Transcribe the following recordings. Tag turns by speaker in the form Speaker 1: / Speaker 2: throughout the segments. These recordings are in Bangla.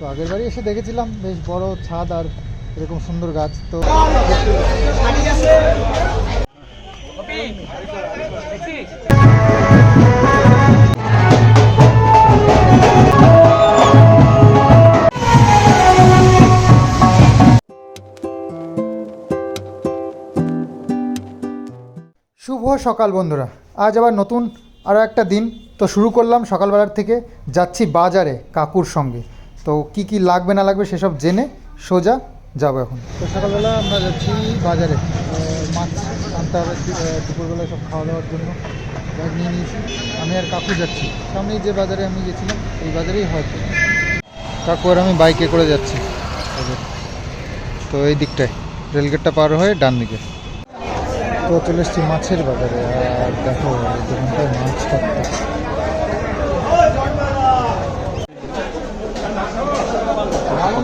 Speaker 1: তো আগের বাড়ি এসে দেখেছিলাম, বেশ বড় ছাদ আর এরকম সুন্দর গাছ, তো শুভ সকাল বন্ধুরা। আজ আবার নতুন আরও একটা দিন, তো শুরু করলাম সকালবেলার থেকে, যাচ্ছি বাজারে কাকুর সঙ্গে। তো কি কি লাগবে না লাগবে সেসব জেনে সোজা যাব এখন। তো সকালবেলা আমরা যাচ্ছি বাজারে। মাছ আনতে হবে দুপুরবেলা সব খাওয়া দাওয়ার জন্য। ব্যাগ নিয়ে নিয়েছি। আমি আর কাকু যাচ্ছি। সামনেই যে বাজারে আমি গেছিলাম, এই বাজারেই হয়তো কাকু আর আমি বাইকে করে যাচ্ছি। তো এই দিকটায়, রেলগেটটা পার হয়ে ডান দিকে। তো চলে এসেছি মাছের বাজারে। আর দেখো দোকানটায় মাছ কত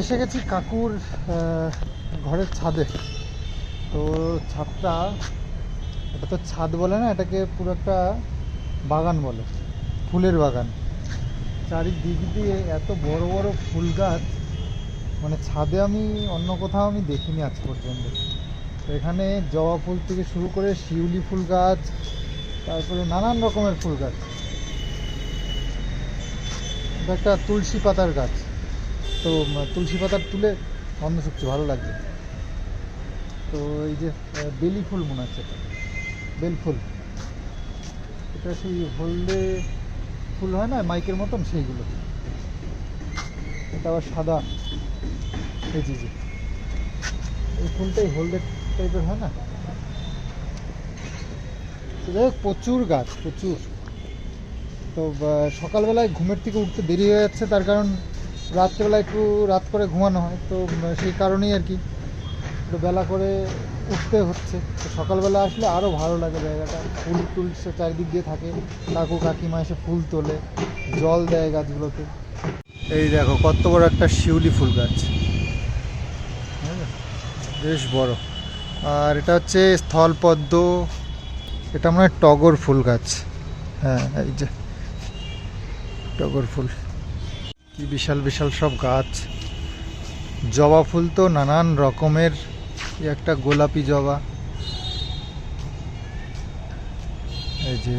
Speaker 1: এসে গেছি কাকুর ঘরের ছাদে। তো ছাদটা, এটা তো ছাদ বলে না, এটাকে পুরো একটা বাগান বলে, ফুলের বাগান। চারিদিক দিয়ে এত বড় বড় ফুল গাছ মানে ছাদে আমি অন্য কোথাও আমি দেখিনি আজ পর্যন্ত। তো এখানে জবা ফুল থেকে শুরু করে শিউলি ফুল গাছ, তারপরে নানান রকমের ফুল গাছ। এটা একটা তুলসী পাতার গাছ। তো তুলসী পাতার তুলে গন্ধ শুকছে ভালো লাগছে। তো এই যে বেলি ফুল মনে হচ্ছে এটা বেল ফুল। এটা সেই হলদে ফুল হয় না, মাইকের মতন সেইগুলো। এটা আবার সাদা। এই যে যে। এই ফুলটাই হলদে টাইপের হয় না? যাই হোক, প্রচুর গাছ, প্রচুর। তো সকালবেলায় ঘুমের থেকে উঠতে দেরি হয়ে যাচ্ছে, তার কারণ রাত্রেবেলা একটু রাত করে ঘুমানো হয় তো সেই কারণেই আর কি একটু বেলা করে উঠতে হচ্ছে। তো সকালবেলা আসলে আরও ভালো লাগে জায়গাটা। ফুল টুল সে চারিদিক দিয়ে থাকে। কাকু কাকিমা এসে ফুল তোলে জল দেয় গাছগুলোতে। এই দেখো কত বড় একটা শিউলি ফুল গাছ। বুঝলে? বেশ বড়। আর এটা হচ্ছে স্থলপদ্ম এটা মনে হয় টগর ফুল গাছ। হ্যাঁ এই যে টগর ফুল। কি বিশাল বিশাল সব গাছ। জবা ফুল তো নানান রকমের একটা গোলাপি জবা। এই যে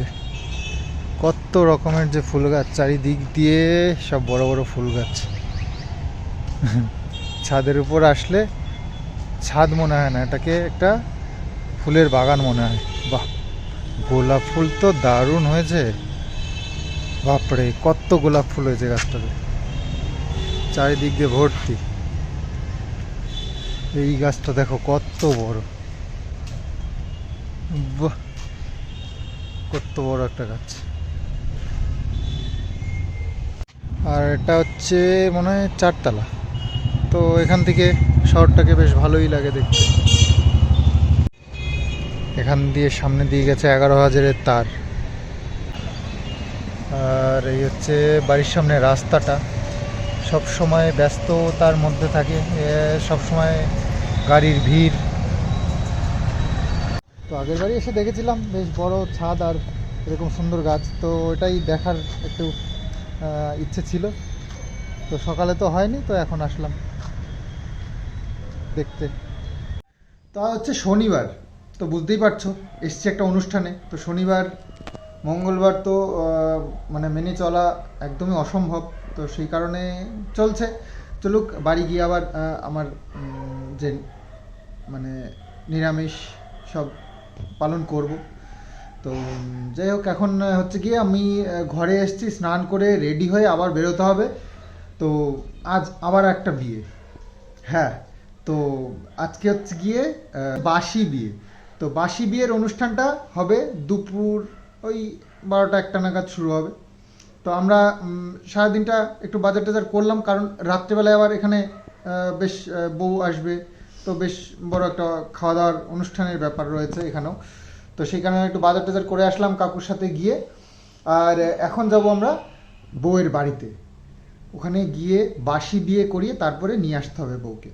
Speaker 1: কত রকমের যে ফুল গাছ, চারিদিক দিয়ে সব বড় বড় ফুল গাছ। ছাদের উপর আসলে ছাদ মনে হয় না, এটাকে একটা ফুলের বাগান মনে হয়। বাহ, গোলাপ ফুল তো দারুণ হয়েছে। বাপরে, কত গোলাপ ফুল হয়েছে গাছটাতে। চারিদিক দিয়ে ভর্তি। এই গাছটা দেখো কত বড়। কত বড় একটা গাছ। আর এটা হচ্ছে মনে হয় চারতলা। তো এখান থেকে শহরটাকে বেশ ভালোই লাগে দেখতে। এখান দিয়ে সামনে দিয়ে গেছে এগারো হাজারের তার। আর এই হচ্ছে বাড়ির সামনে রাস্তাটা। সব সময় ব্যস্ততার মধ্যে থাকে সব সময় গাড়ির ভিড়। তো আগের বাড়ি এসে দেখেছিলাম, বেশ বড় ছাদ আর এরকম সুন্দর গাছ। তো এটাই দেখার একটু ইচ্ছে ছিল। তো সকালে তো হয়নি, তো এখন আসলাম দেখতে। তা হচ্ছে শনিবার, তো বুঝতেই পারছ, এসছি একটা অনুষ্ঠানে। তো শনিবার, মঙ্গলবার তো মানে মেনে চলা একদমই অসম্ভব। তো সেই কারণে চলছে। চলুক বাড়ি গিয়ে আবার আমার যে মানে নিরামিষ সব পালন করব। তো যাই হোক, এখন হচ্ছে গিয়ে আমি ঘরে এসেছি, স্নান করে রেডি হয়ে আবার বেরোতে হবে। তো, আজ আবার একটা বিয়ে। হ্যাঁ তো, আজকে হচ্ছে গিয়ে বাসি বিয়ে। তো বাসি বিয়ের অনুষ্ঠানটা হবে দুপুর ওই বারোটা একটা নাগাদ শুরু হবে। তো আমরা সারাদিনটা একটু বাজার টাজার করলাম, কারণ রাত্রেবেলায় আবার এখানে বেশ বউ আসবে, তো বেশ বড় একটা খাওয়া দাওয়ার অনুষ্ঠানের ব্যাপার রয়েছে এখানেও। তো সেই কারণে একটু বাজার টাজার করে আসলাম কাকুর সাথে গিয়ে। আর এখন যাব আমরা বউয়ের বাড়িতে। ওখানে গিয়ে বাসি বিয়ে করিয়ে তারপরে নিয়ে আসতে হবে বউকে।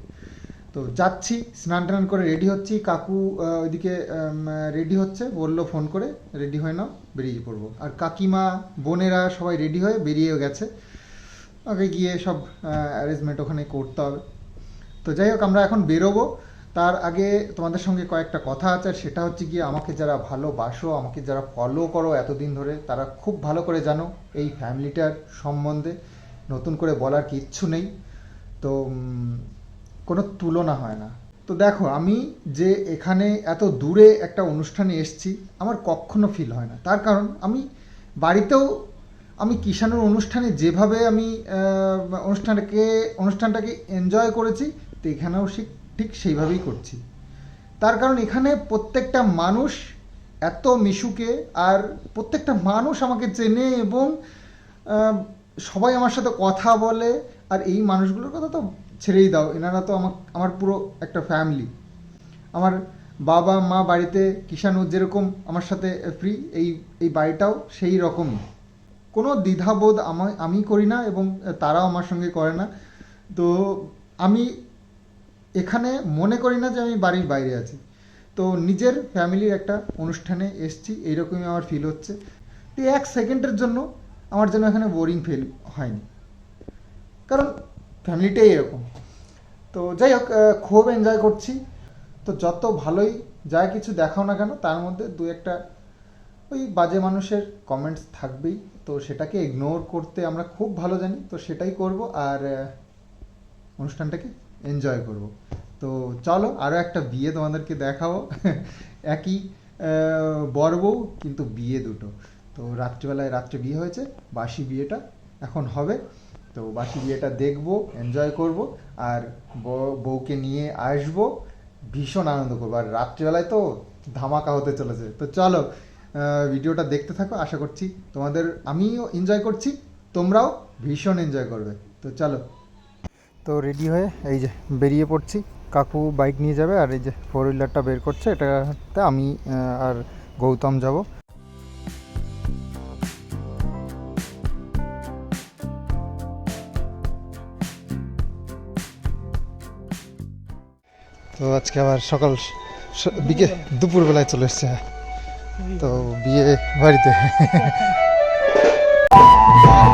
Speaker 1: তো যাচ্ছি, স্নান টান করে রেডি হচ্ছি। কাকু ওইদিকে রেডি হচ্ছে, বলল ফোন করে রেডি হয়ে নাও, বেরিয়ে পড়ব। আর কাকিমা, বোনেরা সবাই রেডি হয়ে বেরিয়েও গেছে। আগে গিয়ে সব অ্যারেঞ্জমেন্ট ওখানে করতে হবে। তো যাই হোক, আমরা এখন বেরোবো। তার আগে তোমাদের সঙ্গে কয়েকটা কথা আছে সেটা হচ্ছে গিয়ে আমাকে যারা ভালোবাসো, আমাকে যারা ফলো করো এতদিন ধরে, তারা খুব ভালো করে জানো, এই ফ্যামিলিটার সম্বন্ধে। নতুন করে বলার কিচ্ছু নেই। তো কোনো তুলনা হয় না। তো দেখো, আমি যে এখানে এত দূরে একটা অনুষ্ঠানে এসেছি, আমার কখনো ফিল হয় না। তার কারণ, আমি বাড়িতেও আমি কিষাণুর অনুষ্ঠানে যেভাবে আমি অনুষ্ঠানটাকে অনুষ্ঠানটাকে এনজয় করেছি, তো এখানেও ঠিক সেইভাবেই করছি। তার কারণ, এখানে প্রত্যেকটা মানুষ এত মিশুকে, আর প্রত্যেকটা মানুষ আমাকে চেনে এবং সবাই আমার সাথে কথা বলে, আর এই মানুষগুলোর কথা তো ছেড়েই দাও। এনারা তো আমার আমার পুরো একটা ফ্যামিলি আমার বাবা, মা বাড়িতে কিষাণু যেরকম আমার সাথে ফ্রি এই এই বাড়িটাও সেই রকমই। কোনো দ্বিধাবোধ আমার আমি করি না এবং তারাও আমার সঙ্গে করে না। তো আমি এখানে মনে করি না যে আমি বাড়ির বাইরে আছি। তো নিজের ফ্যামিলির একটা অনুষ্ঠানে এসছি, এইরকমই আমার ফিল হচ্ছে। তো এক সেকেন্ডের জন্য আমার যেন এখানে বোরিং ফিল হয়নি। কারণ ফ্যামিলিটাই এরকম। তো যাই হোক খুব এনজয় করছি। তো যত ভালোই যা কিছু দেখাও না কেন, তার মধ্যে দু একটা ওই বাজে মানুষের কমেন্টস থাকবেই। তো সেটাকে ইগনোর করতে আমরা খুব ভালো জানি। তো সেটাই করব আর অনুষ্ঠানটাকে এনজয় করব। তো চলো আরও একটা বিয়ে তোমাদেরকে দেখাবো। একই বউ কিন্তু বিয়ে দুটো। তো রাত্রিবেলায় রাত্রে বিয়ে হয়েছে, বাসি বিয়েটা এখন হবে। তো বাসি বিয়েটা দেখব এনজয় করব, আর বউ- বউকে নিয়ে আসব, ভীষণ আনন্দ করব। আর রাত্রিবেলায় তো ধামাকা হতে চলেছে। তো চলো ভিডিওটা দেখতে থাকো, আশা করছি তোমাদের, আমিও এনজয় করছি, তোমরাও ভীষণ এনজয় করবে। তো চলো। তো রেডি হয়ে এই যে বেরিয়ে পড়ছি। কাকু বাইক নিয়ে যাবে, আর এই যে ফোর হুইলারটা বের করছে, এটাতে আমি আর গৌতম যাব। তো আজকে আবার সকাল বিকে দুপুরবেলায় চলে এসছে। তো বিয়ে বাড়িতে।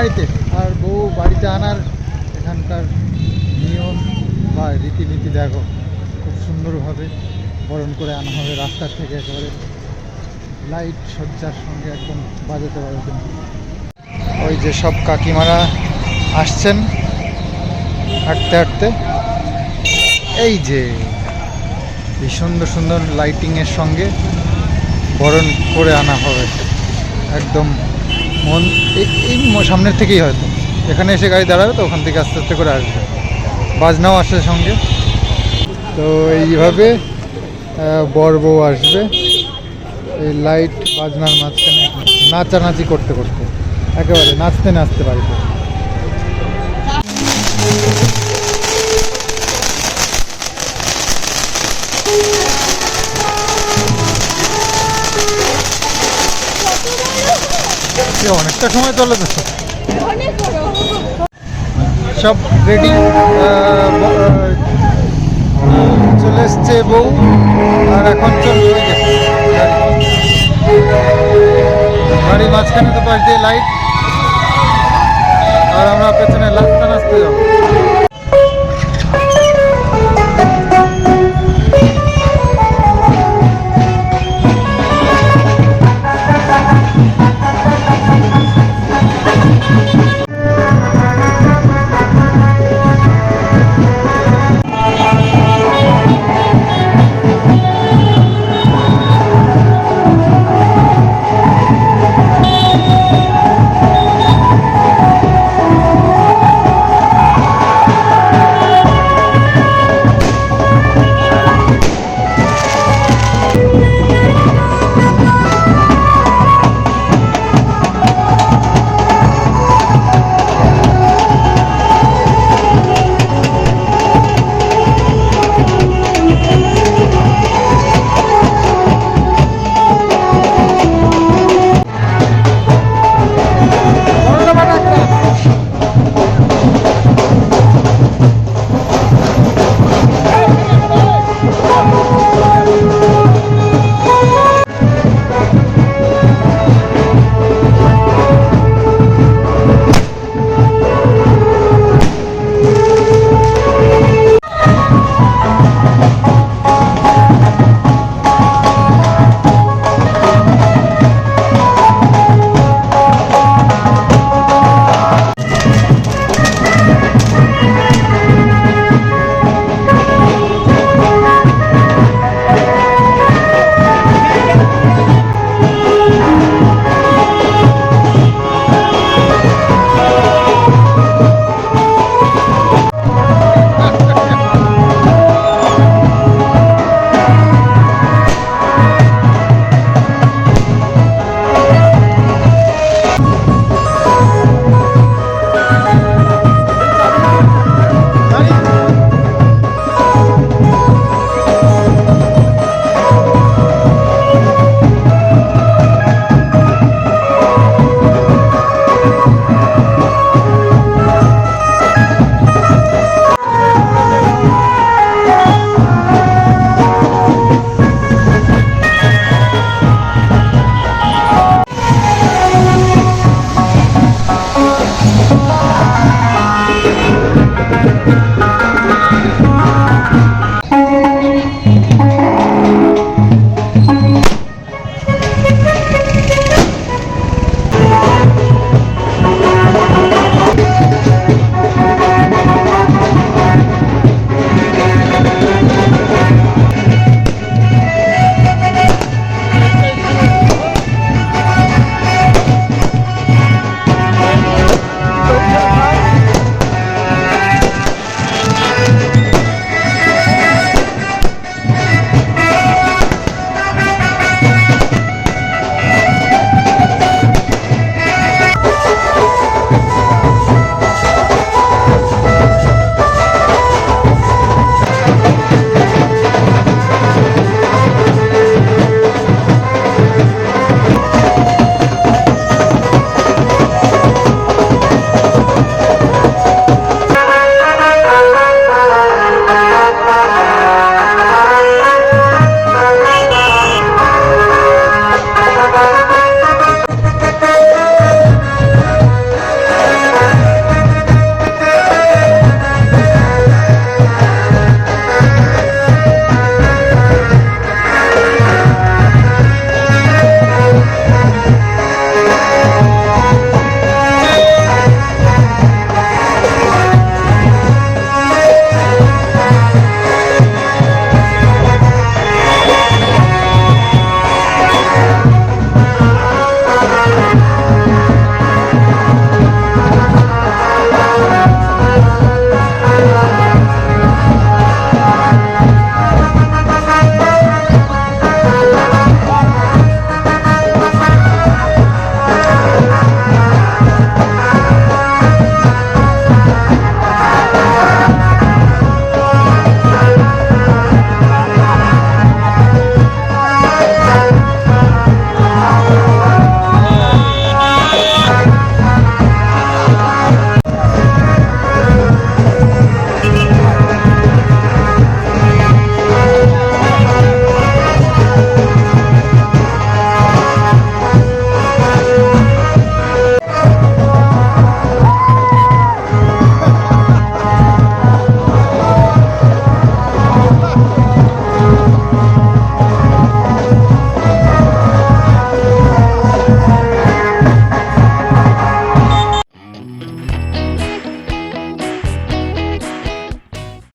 Speaker 1: বাড়িতে। আর বউ বাড়িতে আনার এখানকার নিয়ম বা রীতিনীতি দেখো, খুব সুন্দরভাবে বরণ করে আনা হবে রাস্তার থেকে একেবারে। লাইট সজ্জার সঙ্গে একদম বাজাতে বাজাতে ওই যে সব কাকিমারা আসছেন হাঁটতে হাঁটতে। এই যে এই সুন্দর সুন্দর লাইটিংয়ের সঙ্গে বরণ করে আনা হবে। একদম মন, এই- সামনের থেকেই হয়তো। এখানে এসে গাড়ি দাঁড়াবে তো ওখান থেকে আস্তে আস্তে করে আসবে। বাজনাও আসে সঙ্গে। তো এইভাবে বর বউ আসবে। এই লাইট বাজনার মাঝখানে নাচানাচি করতে করতে। একেবারে নাচতে নাচতে বাড়িতে। অনেকটা সময় চলে
Speaker 2: যাচ্ছে
Speaker 1: সব রেডি চলে এসছে বউ আর এখন চলবে গাড়ির মাঝখানে তো পাশ দিয়ে লাইট আর আমরা পেছনে লাস্তা নাচতে যাব।